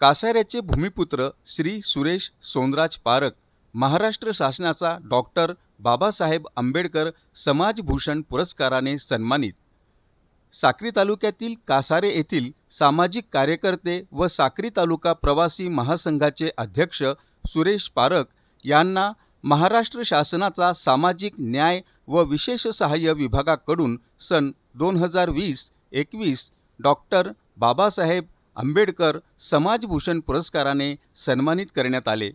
कासाऱ्याचे भूमिपुत्र श्री सुरेश सोनराज पारख महाराष्ट्र शासनाचा डॉक्टर बाबासाहेब आंबेडकर समाजभूषण पुरस्काराने सन्मानित. साक्री तालुक्यातील कासारे येथील सामाजिक कार्यकर्ते व साक्री तालुका प्रवासी महासंघाचे अध्यक्ष सुरेश पारख यांना महाराष्ट्र शासनाचा सामाजिक न्याय व विशेष सहाय्य विभागाकडून सन दोन हजार वीस एकवीस डॉक्टर बाबासाहेब आंबेडकर समाजभूषण पुरस्काराने सन्मानित करण्यात आले.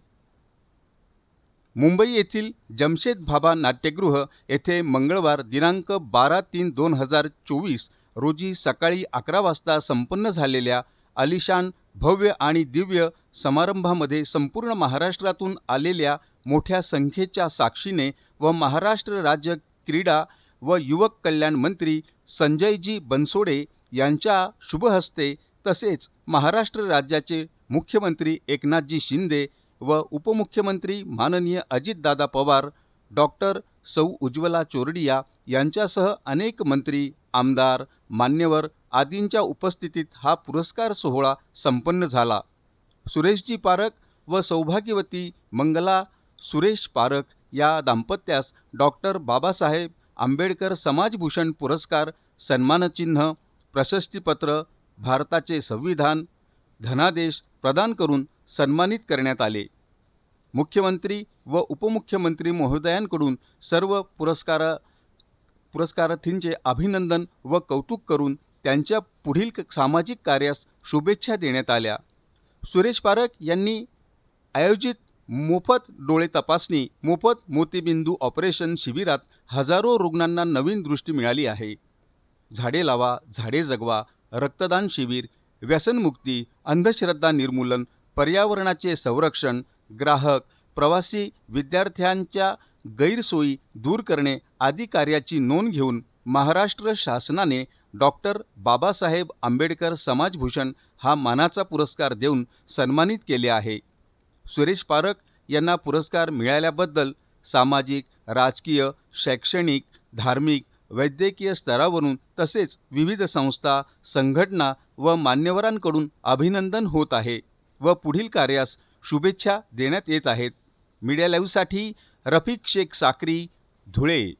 मुंबई येथील जमशेद भाभा नाट्यगृह येथे मंगळवार दिनांक बारा तीन दोन हजार चोवीस रोजी सकाळी अकरा वाजता संपन्न झालेल्या आलिशान भव्य आणि दिव्य समारंभामध्ये संपूर्ण महाराष्ट्रातून आलेल्या मोठ्या संख्येच्या साक्षीने व महाराष्ट्र राज्य क्रीडा व युवक कल्याण मंत्री संजयजी बनसोडे यांच्या शुभहस्ते तसेच महाराष्ट्र राज्याचे मुख्यमंत्री एकनाथजी शिंदे व उपमुख्यमंत्री माननीय अजितदादा पवार डॉक्टर सौ उज्ज्वला चोरडिया यांच्यासह अनेक मंत्री आमदार मान्यवर आदींच्या उपस्थितीत हा पुरस्कार सोहळा संपन्न झाला. सुरेशजी पारख व सौभाग्यवती मंगला सुरेश पारख या दाम्पत्यास डॉक्टर बाबासाहेब आंबेडकर समाजभूषण पुरस्कार सन्मानचिन्ह प्रशस्तीपत्र भारताचे संविधान धनादेश प्रदान करून सन्मानित करण्यात आले. मुख्यमंत्री व उपमुख्यमंत्री महोदयांकडून सर्व पुरस्कार पुरस्कारार्थींचे अभिनंदन व कौतुक करून त्यांच्या पुढील सामाजिक कार्यास शुभेच्छा देण्यात आल्या. सुरेश पारख यांनी आयोजित मोफत डोळे तपासणी मोफत मोतीबिंदू ऑपरेशन शिबिरात हजारो रुग्णांना नवीन दृष्टी मिळाली आहे. झाडे लावा झाडे जगवा रक्तदान शिबिर व्यसनमुक्ती अंधश्रद्धा निर्मूलन पर्यावरणाचे संरक्षण ग्राहक प्रवासी विद्यार्थ्यांच्या गैरसोयी दूर करणे आदी कार्याची नोंद घेऊन महाराष्ट्र शासनाने डॉक्टर बाबासाहेब आंबेडकर समाजभूषण हा मानाचा पुरस्कार देऊन सन्मानित केले आहे. सुरेश पारख यांना पुरस्कार मिळाल्याबद्दल सामाजिक राजकीय शैक्षणिक धार्मिक वैद्यकीय स्तरावरून तसेच विविध संस्था संघटना व मान्यवरांकडून अभिनंदन होत आहे व पुढील कार्यास शुभेच्छा देण्यात येत आहेत. मीडिया लाईव्हसाठी रफिक शेख साक्री धुळे.